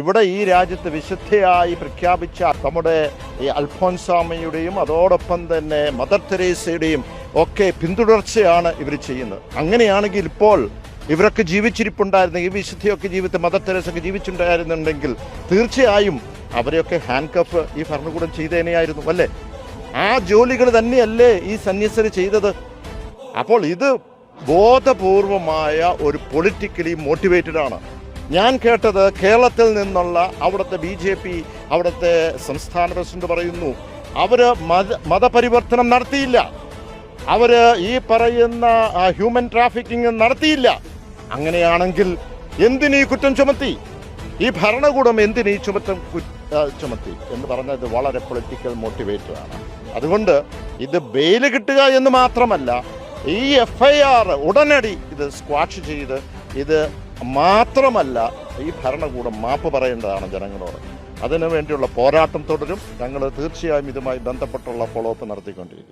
ഇവിടെ ഈ രാജ്യത്ത് വിശുദ്ധയായി പ്രഖ്യാപിച്ച നമ്മുടെ ഈ അൽഫോൻസാമയുടെയും അതോടൊപ്പം തന്നെ മദർ തെരേസയുടെയും ഒക്കെ പിന്തുടർച്ചയാണ് ഇവർ ചെയ്യുന്നത്. അങ്ങനെയാണെങ്കിൽ ഇപ്പോൾ ഇവരൊക്കെ ജീവിച്ചിരിപ്പുണ്ടായിരുന്ന. ഈ വിശുദ്ധിയൊക്കെ ജീവിതത്തിൽ മദർ തെരേസൊക്കെ ജീവിച്ചിട്ടുണ്ടായിരുന്നുണ്ടെങ്കിൽ തീർച്ചയായും അവരെയൊക്കെ ഹാൻഡ് കഫ് ഈ ഭരണകൂടം ചെയ്തേനെയായിരുന്നു അല്ലേ? ആ ജോലികൾ തന്നെയല്ലേ ഈ സന്യസർ ചെയ്തത്? അപ്പോൾ ഇത് ബോധപൂർവമായ ഒരു പൊളിറ്റിക്കലി മോട്ടിവേറ്റഡ് ആണ്. ഞാൻ കേട്ടത് കേരളത്തിൽ നിന്നുള്ള അവിടുത്തെ ബി ജെ പി അവിടുത്തെ സംസ്ഥാന പ്രസിഡന്റ് പറയുന്നു അവർ മത മതപരിവർത്തനം നടത്തിയില്ല. അവർ ഈ പറയുന്ന ഹ്യൂമൻ ട്രാഫിക്കിംഗ് നടത്തിയില്ല. അങ്ങനെയാണെങ്കിൽ എന്തിനീ കുറ്റം ചുമത്തി? ഈ ഭരണകൂടം എന്തിനീ ചുമത്തം ചുമത്തി എന്ന് പറഞ്ഞത് വളരെ പൊളിറ്റിക്കൽ മോട്ടിവേറ്റഡ് ആണ്. അതുകൊണ്ട് ഇത് ബെയിൽ കിട്ടുക എന്ന് മാത്രമല്ല ഈ എഫ് ഐ ആർ ഉടനടി ഇത് സ്ക്വാഷ് ചെയ്ത് ഇത് മാത്രമല്ല ഈ ഭരണകൂടം മാപ്പ് പറയേണ്ടതാണ് ജനങ്ങളോട്. അതിനു വേണ്ടിയുള്ള പോരാട്ടം തുടരും. ഞങ്ങൾ തീർച്ചയായും ഇതുമായി ബന്ധപ്പെട്ടുള്ള ഫോളോ അപ്പ് നടത്തിക്കൊണ്ടിരിക്കും.